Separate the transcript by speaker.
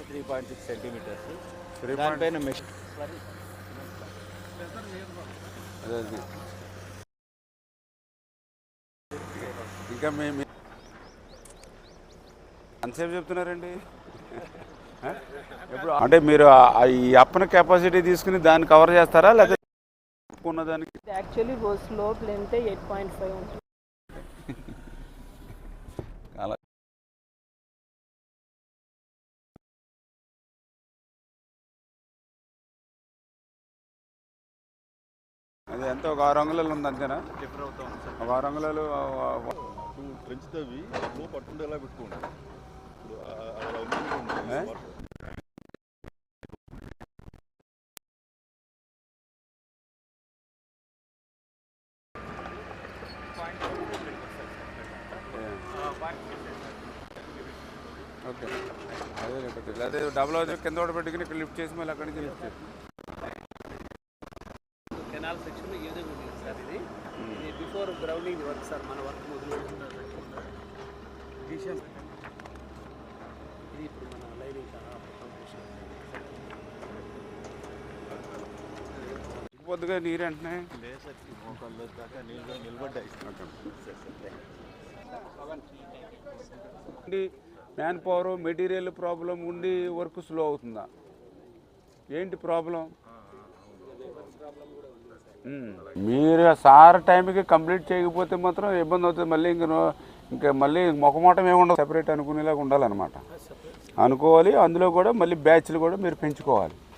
Speaker 1: Three point six centimetres
Speaker 2: three
Speaker 1: దానిపైన mesh
Speaker 2: ఇంకా మేము అంతసేపు చెప్తున్నారండి ఎప్పుడు అంటే మీరు ఈ అప్పన కెపాసిటీ తీసుకుని దాన్ని కవర్ చేస్తారా? లేకపోతే ఉన్న దానికి
Speaker 3: actually rose slope length eight point five ఉంటుంది.
Speaker 2: అది ఎంత ఒక ఆరు అంగుళాలు ఉంది అంతేనా ఒక ఆరు అంగుళాలు ఆ, ఆ, ఆ,
Speaker 4: ఫ్రెంచ్ తవ్వి లో పట్టుండేలా పెట్టుకోండి?
Speaker 2: ఓకే అదే లేకపోతే అదే డబుల్ హౌస్ కింద కూడా పెట్టుకుని ఇక్కడ లిఫ్ట్ చేసి మళ్ళీ అక్కడి నుంచి లిఫ్ట్ చేసి
Speaker 5: కెనాల్ సెక్షన్ ఈ విధంగా ఉంది సార్ ఇది. ఇది బిఫోర్ గ్రౌండింగ్ వర్క్ సార్ మన వర్క్ మొదలు ఇది ఇప్పుడు మన లైనింగ్
Speaker 2: పొద్దుగా నీరు వెంటనే
Speaker 4: మోకాళ్ళ దాకా నీళ్ళు నిలబడ్డాయి.
Speaker 2: మ్యాన్ పవర్ మెటీరియల్ ప్రాబ్లం ఉండి వర్క్ స్లో అవుతుందా? ఏంటి ప్రాబ్లం. మీరు సార్ టైంకి కంప్లీట్ చేయకపోతే మాత్రం ఇబ్బంది అవుతుంది. మళ్ళీ ఇంక ఇంకా మళ్ళీ మొఖమాటం ఏముండదు సెపరేట్ అనుకునేలాగా ఉండాలన్నమాట. అనుకోవాలి. అందులో కూడా మళ్ళీ బ్యాచ్లు కూడా మీరు పెంచుకోవాలి.